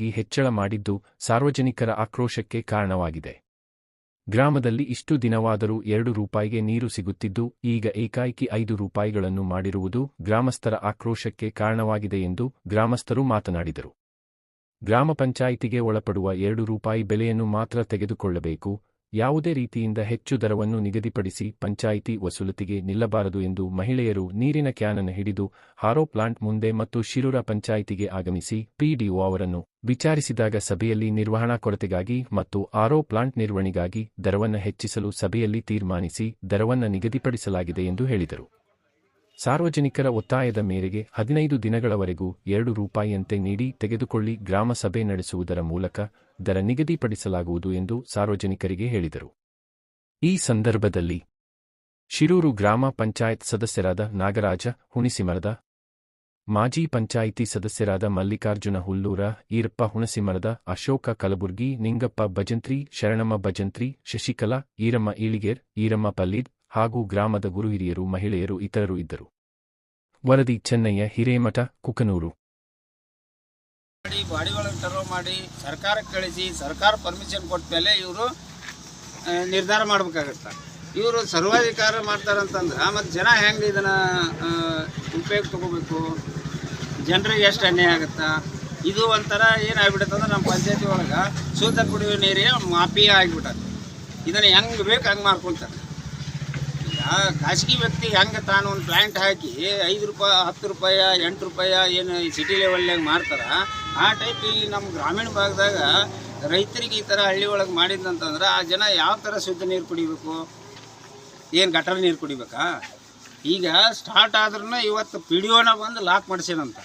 ಈ ಹೆಚ್ಚಳ ಮಾಡಿದ್ದು ಸಾರ್ವಜನಿಕರ ಆಕ್ರೋಶಕ್ಕೆ ಕಾರಣವಾಗಿದೆ. ಗ್ರಾಮದಲ್ಲಿ ಇಷ್ಟು ದಿನವಾದರೂ ಎರಡು ರೂಪಾಯಿಗೆ ನೀರು ಸಿಗುತ್ತಿದ್ದು, ಈಗ ಏಕಾಏಕಿ ಐದು ರೂಪಾಯಿಗಳನ್ನು ಮಾಡಿರುವುದು ಗ್ರಾಮಸ್ಥರ ಆಕ್ರೋಶಕ್ಕೆ ಕಾರಣವಾಗಿದೆ ಎಂದು ಗ್ರಾಮಸ್ಥರು ಮಾತನಾಡಿದರು. ಗ್ರಾಮ ಪಂಚಾಯಿತಿಗೆ ಒಳಪಡುವ ಎರಡು ರೂಪಾಯಿ ಬೆಲೆಯನ್ನು ಮಾತ್ರ ತೆಗೆದುಕೊಳ್ಳಬೇಕು ಯಾವುದೇ ರೀತಿಯಿಂದ ಹೆಚ್ಚು ದರವನ್ನು ನಿಗದಿಪಡಿಸಿ ಪಂಚಾಯಿತಿ ವಸೂಲತಿಗೆ ನಿಲ್ಲಬಾರದು ಎಂದು ಮಹಿಳೆಯರು ನೀರಿನ ಕ್ಯಾನನ್ನು ಹಿಡಿದು ಹಾರೋ ಪ್ಲಾಂಟ್ ಮುಂದೆ ಮತ್ತು ಶಿರೂರ ಪಂಚಾಯಿತಿಗೆ ಆಗಮಿಸಿ ಪಿಡಿಒ ಅವರನ್ನು ವಿಚಾರಿಸಿದಾಗ ಸಭೆಯಲ್ಲಿ ನಿರ್ವಹಣಾ ಕೊರತೆಗಾಗಿ ಮತ್ತು ಆರೋ ಪ್ಲಾಂಟ್ ನಿರ್ವಹಣೆಗಾಗಿ ದರವನ್ನು ಹೆಚ್ಚಿಸಲು ಸಭೆಯಲ್ಲಿ ತೀರ್ಮಾನಿಸಿ ದರವನ್ನು ನಿಗದಿಪಡಿಸಲಾಗಿದೆ ಎಂದು ಹೇಳಿದರು. ಸಾರ್ವಜನಿಕರ ಒತ್ತಾಯದ ಮೇರೆಗೆ ಹದಿನೈದು ದಿನಗಳವರೆಗೂ ಎರಡು ರೂಪಾಯಿಯಂತೆ ನೀಡಿ ತೆಗೆದುಕೊಳ್ಳಿ ಗ್ರಾಮ ಸಭೆ ನಡೆಸುವುದರ ಮೂಲಕ ದರ ನಿಗದಿಪಡಿಸಲಾಗುವುದು ಎಂದು ಸಾರ್ವಜನಿಕರಿಗೆ ಹೇಳಿದರು. ಈ ಸಂದರ್ಭದಲ್ಲಿ ಶಿರೂರು ಗ್ರಾಮ ಪಂಚಾಯತ್ ಸದಸ್ಯರಾದ ನಾಗರಾಜ ಹುಣಸಿಮರದ, ಮಾಜಿ ಪಂಚಾಯಿತಿ ಸದಸ್ಯರಾದ ಮಲ್ಲಿಕಾರ್ಜುನ ಹುಲ್ಲೂರ, ಈರಪ್ಪ ಹುಣಸಿಮರದ, ಅಶೋಕ ಕಲಬುರ್ಗಿ, ನಿಂಗಪ್ಪ ಭಜಂತ್ರಿ, ಶರಣಮ್ಮ ಭಜಂತ್ರಿ, ಶಶಿಕಲಾ, ಈರಮ್ಮ ಈಳಿಗೇರ್ ಈರಮ್ಮ ಪಲ್ಲೀದ್ ಹಾಗೂ ಗ್ರಾಮದ ಗುರುಹಿರಿಯರು, ಮಹಿಳೆಯರು, ಇತರರು ಇದ್ದರು. ವರದಿ, ಚೆನ್ನಯ್ಯ, ಹಿರೇಮಠ, ಕುಕನೂರು. ಮಾಡಿ ಬಾಡಿ ಒಳಗೆ ಮಾಡಿ, ಸರ್ಕಾರಕ್ಕೆ ಕಳಿಸಿ, ಸರ್ಕಾರ ಪರ್ಮಿಷನ್ ಕೊಟ್ಟ ಮೇಲೆ ಇವರು ನಿರ್ಧಾರ ಮಾಡ್ಬೇಕಾಗತ್ತೆ. ಇವರು ಸರ್ವಾಧಿಕಾರ ಮಾಡ್ತಾರಂತಂದ್ರೆ ಮತ್ತು ಜನ ಹೆಂಗೆ ಇದನ್ನು ಉಪಯೋಗ ತಗೋಬೇಕು? ಜನರಿಗೆ ಎಷ್ಟು ಅನ್ಯಾಯ ಆಗುತ್ತಾ? ಇದು ಒಂಥರ ಏನಾಗ್ಬಿಡುತ್ತೆ ಅಂದ್ರೆ ನಮ್ಮ ಪಂಚಾಯತಿ ಒಳಗೆ ಶುದ್ಧ ಕುಡಿಯುವ ನೀರಿಗೆ ಮಾಫಿಯಾ ಆಗಿಬಿಟ್ಟದೆ. ಇದನ್ನು ಹೆಂಗೆ ಬೇಕು ಹಂಗೆ ಮಾಡ್ಕೊತಾರೆ ಈಗ ಖಾಸಗಿ ವ್ಯಕ್ತಿ ಹೆಂಗೆ ತಾನು ಒಂದು ಪ್ಲ್ಯಾಂಟ್ ಹಾಕಿ ಐದು ರೂಪಾಯಿ, ಹತ್ತು ರೂಪಾಯಿ, ಎಂಟು ರೂಪಾಯಿ ಏನು ಸಿಟಿ ಲೆವೆಲ್ನಾಗ ಮಾರ್ತಾರ ಆ ಟೈಪ್ ಇಲ್ಲಿ ನಮ್ಮ ಗ್ರಾಮೀಣ ಭಾಗದಾಗ ರೈತರಿಗೆ ಈ ಥರ ಹಳ್ಳಿ ಒಳಗೆ ಮಾಡಿದ್ದಂತಂದ್ರೆ ಆ ಜನ ಯಾವ ಥರ ಶುದ್ಧ ನೀರು ಕುಡಿಬೇಕು? ಏನು ಗಟರ ನೀರು ಕುಡಿಬೇಕಾ? ಈಗ ಸ್ಟಾರ್ಟ್ ಆದ್ರೂ ಇವತ್ತು ಪಿ ಡಿ ಒನ ಬಂದು ಲಾಕ್ ಮಾಡಿಸ್ಯಾನಂತ.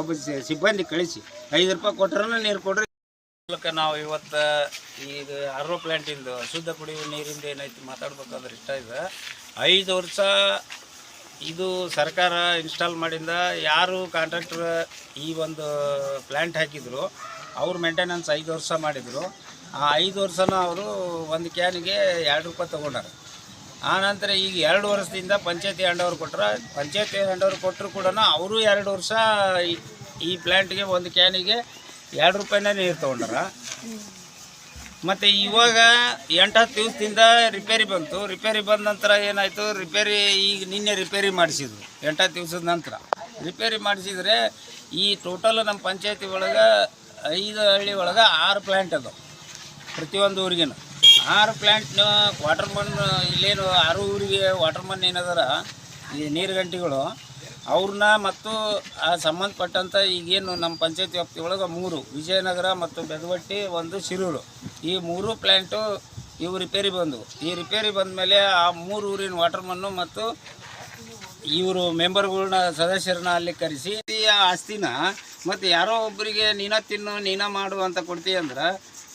ಒಬ್ಬ ಸಿಬ್ಬಂದಿ ಕಳಿಸಿ, ಐದು ರೂಪಾಯಿ ಕೊಟ್ಟರೂ ನೀರು ಕೊಡ್ರಿ. ಮೂಲಕ ನಾವು ಇವತ್ತು ಈಗ ಒ ಪ್ಲ್ಯಾಂಟಿಂದು ಶುದ್ಧ ಕುಡಿಯುವ ನೀರಿಂದ ಏನೈತಿ ಮಾತಾಡ್ಬೇಕಾದ್ರೆ ಇಷ್ಟ ಇದೆ. ಐದು ವರ್ಷ ಇದು ಸರ್ಕಾರ ಇನ್ಸ್ಟಾಲ್ ಮಾಡಿಂದ ಯಾರು ಕಾಂಟ್ರಾಕ್ಟರ್ ಈ ಒಂದು ಪ್ಲ್ಯಾಂಟ್ ಹಾಕಿದ್ರು, ಅವ್ರು ಮೇಂಟೆನೆನ್ಸ್ ಐದು ವರ್ಷ ಮಾಡಿದರು. ಆ ಐದು ವರ್ಷನ ಅವರು ಒಂದು ಕ್ಯಾನಿಗೆ ಎರಡು ರೂಪಾಯಿ ತೊಗೊಂಡಾರ. ಆ ನಂತರ ಈಗ ಎರಡು ವರ್ಷದಿಂದ ಪಂಚಾಯತಿ ಹ್ಯಾಂಡ್ ಕೊಟ್ರ, ಪಂಚಾಯತಿ ಹ್ಯಾಂಡ್ ಕೊಟ್ಟರು ಕೂಡ ಅವರು ಎರಡು ವರ್ಷ ಈ- ಈ ಪ್ಲ್ಯಾಂಟ್ಗೆ ಒಂದು ಕ್ಯಾನಿಗೆ ಎರಡು ರೂಪಾಯಿನ ನೀರು ತೊಗೊಂಡಾರ? ಮತ್ತು ಇವಾಗ ಎಂಟು ಹತ್ತು ದಿವಸದಿಂದ ರಿಪೇರಿ ಬಂತು. ರಿಪೇರಿ ಬಂದ ನಂತರ ಏನಾಯಿತು? ರಿಪೇರಿ ಈಗ ನಿನ್ನೆ ರಿಪೇರಿ ಮಾಡಿಸಿದ್ರು. ಎಂಟು ಹತ್ತು ದಿವಸದ ನಂತರ. ರಿಪೇರಿ ಮಾಡಿಸಿದರೆ ಈ ಟೋಟಲ್ ನಮ್ಮ ಪಂಚಾಯತಿ ಒಳಗೆ ಐದು ಹಳ್ಳಿ ಒಳಗೆ ಆರು ಪ್ಲ್ಯಾಂಟ್ ಅದು ಪ್ರತಿಯೊಂದು ಊರಿಗೇನು. ಆರು ಪ್ಲ್ಯಾಂಟ್ನ ವಾಟರ್ ಮನ್ ಇಲ್ಲೇನು, ಆರು ಊರಿಗೆ ವಾಟರ್ ಮನ್ ಏನದಾರ ಈ ನೀರು ಗಂಟೆಗಳು ಅವ್ರನ್ನ ಮತ್ತು ಆ ಸಂಬಂಧಪಟ್ಟಂಥ ಈಗೇನು ನಮ್ಮ ಪಂಚಾಯತಿ ವ್ಯಾಪ್ತಿ ಒಳಗೆ ಮೂರು, ವಿಜಯನಗರ ಮತ್ತು ಬೆದವಟ್ಟಿ ಒಂದು ಶಿರೂರು. ಈ ಮೂರು ಪ್ಲ್ಯಾಂಟು ಇವು ರಿಪೇರಿ ಬಂದವು. ಈ ರಿಪೇರಿ ಬಂದ ಮೇಲೆ ಆ ಮೂರು ಊರಿನ ವಾಟರ್ ಮನ್ನು ಮತ್ತು ಇವರು ಮೆಂಬರ್ಗಳನ್ನ ಸದಸ್ಯರನ್ನ ಅಲ್ಲಿ ಕರೆಸಿ ಆ ಆಸ್ತಿನ ಮತ್ತು ಯಾರೋ ಒಬ್ಬರಿಗೆ ನೀನ ತಿನ್ನು, ನೀನ ಮಾಡು ಅಂತ ಕೊಡ್ತೀವಿ ಅಂದ್ರೆ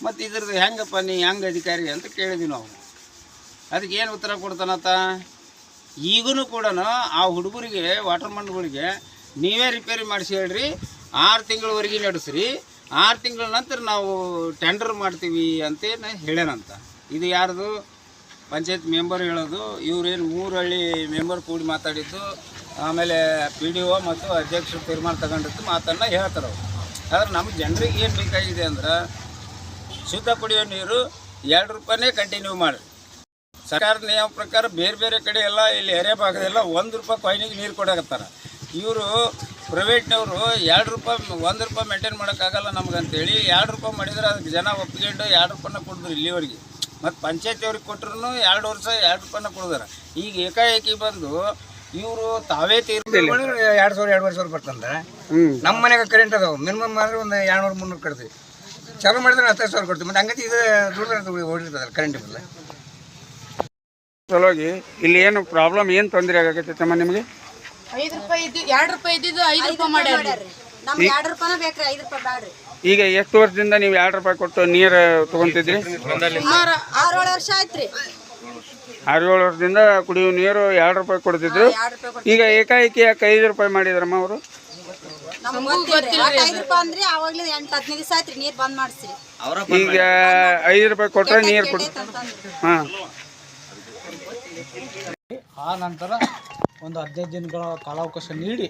ಮತ್ತು ಇದ್ರದ್ದು ಹೆಂಗಪ್ಪ ನೀ ಹೆಂಗೆ ಅಧಿಕಾರಿ ಅಂತ ಕೇಳಿದ್ವಿ ನಾವು. ಅದಕ್ಕೆ ಏನು ಉತ್ತರ ಕೊಡ್ತಾನತ್ತ? ಈಗೂ ಕೂಡ ಆ ಹುಡುಗರಿಗೆ ವಾಟರ್ ಮಂಡ್ಗಳಿಗೆ ನೀವೇ ರಿಪೇರಿ ಮಾಡಿಸಿ ಹೇಳ್ರಿ. ಆರು ತಿಂಗಳವರೆಗೆ ನಡೆಸ್ರಿ. ಆರು ತಿಂಗಳ ನಂತರ ನಾವು ಟೆಂಡರ್ ಮಾಡ್ತೀವಿ ಅಂತೇನು ಹೇಳ್ಯಾನಂತ ಇದು ಯಾರ್ದು? ಪಂಚಾಯತ್ ಮೆಂಬರ್ ಹೇಳೋದು. ಇವ್ರೇನು ಮೂರು ಹಳ್ಳಿ ಮೆಂಬರ್ ಕೂಡಿ ಮಾತಾಡಿದ್ದು. ಆಮೇಲೆ ಪಿ ಡಿ ಒ ಮತ್ತು ಅಧ್ಯಕ್ಷರು ತೀರ್ಮಾನ ತಗೊಂಡಿದ್ದು ಮಾತನ್ನು ಹೇಳ್ತಾರೆ ಅವರು. ಆದ್ರೆ ನಮ್ಮ ಜನರಿಗೆ ಏನು ಬೇಕಾಗಿದೆ ಅಂದ್ರೆ ಶುದ್ಧ ಕುಡಿಯೋ ನೀರು ಎರಡು ರೂಪಾಯಿನೇ ಕಂಟಿನ್ಯೂ ಮಾಡಿರಿ. ಸರ್ಕಾರದ ನಿಯಮ ಪ್ರಕಾರ ಬೇರೆ ಬೇರೆ ಕಡೆ ಎಲ್ಲ ಇಲ್ಲಿ ಎರೆ ಭಾಗದೆಲ್ಲ ಒಂದು ರೂಪಾಯಿ ಕಾಯ್ನಿಗೆ ನೀರು ಕೊಡಕತ್ತಾರ. ಇವರು ಪ್ರೈವೇಟ್ನವರು ಎರಡು ರೂಪಾಯಿ ಒಂದು ರೂಪಾಯಿ ಮೇಂಟೈನ್ ಮಾಡೋಕ್ಕಾಗಲ್ಲ ನಮ್ಗಂತೇಳಿ ಎರಡು ರೂಪಾಯಿ ಮಾಡಿದ್ರೆ ಅದಕ್ಕೆ ಜನ ಒಪ್ಪಿಕೊಂಡು ಎರಡು ರೂಪಾಯಿನ ಕೊಡಿದ್ರು ಇಲ್ಲಿವರೆಗೆ. ಮತ್ತು ಪಂಚಾಯತಿಯವ್ರಿಗೆ ಕೊಟ್ಟರು ಎರಡು ವರ್ಷ ಎರಡು ರೂಪಾಯಿನ ಕೊಡಿದಾರೆ. ಈಗ ಏಕಾಏಕಿ ಬಂದು ಇವರು ತಾವೇ ತೀರ್ಮಾನ ಎರಡು ಸಾವಿರ ಎರಡುವರೆ ಸಾವಿರ ಬರ್ತಂದ್ರೆ ನಮ್ಮ ಮನೆಗೆ ಕರೆಂಟ್ ಅದಾವೆ. ಮಿನಿಮಮ್ ಮಾಡಿದ್ರೆ ಒಂದು ಎರಡ್ನೂರು ಮುನ್ನೂರು ಕಟ್ತೀವಿ. ಚಾಲು ಮಾಡಿದ್ರೆ ಹತ್ತೈದು ಸಾವಿರ ಕೊಡ್ತೀವಿ. ಮತ್ತೆ ಹಂಗತಿ ಇದು ದುಡ್ಡು ಹೊಡಿರ್ತದಲ್ಲ ಕರೆಂಟ್ ಬಿಲ್ ಸಲುವಾಗಿ ಇಲ್ಲಿ ಏನು ಪ್ರಾಬ್ಲಮ್ ಏನು ತೊಂದರೆ ಆಗತ್ತೆ ತಮ್ಮ ನಿಮಗೆ? ಐದು ರೂಪಾಯಿ ಇದ್ದು ಎರಡು ರೂಪಾಯಿ ಇದ್ದಿದ್ದು ಐದು ರೂಪಾಯಿ ಮಾಡ್ಯಾರ್ರಿ. ನಮ್ಗೆ ಎರಡು ರೂಪಾಯಿನ ಬೇಕ್ರಿ ಐದು ರೂಪಾಯಿ ಬ್ಯಾಡ್ರಿ. ಈಗ ಎಷ್ಟು ವರ್ಷದಿಂದ ನೀವು ಎರಡು ರೂಪಾಯಿ ಕೊಟ್ಟು ನೀರು ತಗೊಂತಿದ್ರಿ? ಸುಮಾರು ಆರೇಳು ವರ್ಷ ಆಯ್ತ್ರಿ. ಆರು ಏಳು ವರ್ಷದಿಂದ ಕುಡಿಯುವ ನೀರು ಎರಡು ರೂಪಾಯಿ ಕೊಡ್ತಿದ್ರು. ಈಗ ಏಕಾಏಕಿ ಯಾಕೆ ಐದು ರೂಪಾಯಿ ಮಾಡಿದ್ರಮ್ಮ ಅವರು? ನಮ್ಗೆ ಗೊತ್ತಿಲ್ರಿ. ಒಟ್ಟು ಐದು ರೂಪಾಯಿ ಅಂದ್ರಿ? ಅವಾಗ್ಲೇ ಎಂಟು ಹದಿನೈದು ದಿವಸ ಆಯ್ತ್ರಿ ನೀರ್ ಬಂದ್ ಮಾಡಿಸ್ರಿ ಈಗ ಐದು ರೂಪಾಯಿ ಕೊಟ್ಟರೆ ನೀರು ಕೊಡ್ತಾರೆ ಹಾಂ. ಆ ನಂತರ ಒಂದು ಹದಿನೈದು ದಿನಗಳ ಕಾಲಾವಕಾಶ ನೀಡಿ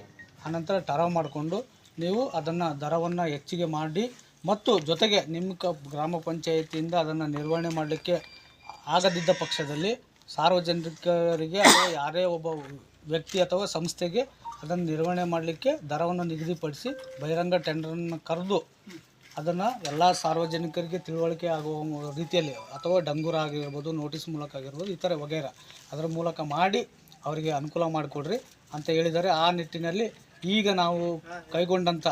ಆನಂತರ ಟರಾವ್ ಮಾಡಿಕೊಂಡು ನೀವು ಅದನ್ನು ದರವನ್ನು ಹೆಚ್ಚಿಗೆ ಮಾಡಿ ಮತ್ತು ಜೊತೆಗೆ ನಿಮ್ಮ ಕ ಗ್ರಾಮ ಪಂಚಾಯಿತಿಯಿಂದ ಅದನ್ನು ನಿರ್ವಹಣೆ ಮಾಡಲಿಕ್ಕೆ ಆಗದಿದ್ದ ಪಕ್ಷದಲ್ಲಿ ಸಾರ್ವಜನಿಕರಿಗೆ ಅಥವಾ ಯಾರೇ ಒಬ್ಬ ವ್ಯಕ್ತಿ ಅಥವಾ ಸಂಸ್ಥೆಗೆ ಅದನ್ನು ನಿರ್ವಹಣೆ ಮಾಡಲಿಕ್ಕೆ ದರವನ್ನು ನಿಗದಿಪಡಿಸಿ ಬಹಿರಂಗ ಟೆಂಡರನ್ನು ಕರೆದು ಅದನ್ನು ಎಲ್ಲ ಸಾರ್ವಜನಿಕರಿಗೆ ತಿಳುವಳಿಕೆ ಆಗುವ ರೀತಿಯಲ್ಲಿ ಅಥವಾ ಡಂಗೂರ ಆಗಿರ್ಬೋದು ನೋಟಿಸ್ ಮೂಲಕ ಆಗಿರ್ಬೋದು, ಈ ಥರ ವಗೈರ ಅದರ ಮೂಲಕ ಮಾಡಿ ಅವರಿಗೆ ಅನುಕೂಲ ಮಾಡಿಕೊಡ್ರಿ ಅಂತ ಹೇಳಿದ್ದಾರೆ. ಆ ನಿಟ್ಟಿನಲ್ಲಿ ಈಗ ನಾವು ಕೈಗೊಂಡಂಥ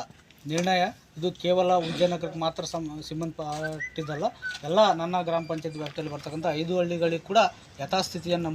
ನಿರ್ಣಯ, ಇದು ಕೇವಲ ಉಜ್ಜಯನಗರಕ್ಕೆ ಮಾತ್ರ ಸಂ, ಸಂಬಂಧಪಟ್ಟಿದ್ದಲ್ಲ, ಎಲ್ಲ ನನ್ನ ಗ್ರಾಮ ಪಂಚಾಯತ್ ವ್ಯಾಪ್ತಿಯಲ್ಲಿ ಬರ್ತಕ್ಕಂಥ ಐದು ಹಳ್ಳಿಗಳಿಗೆ ಕೂಡ ಯಥಾಸ್ಥಿತಿಯನ್ನು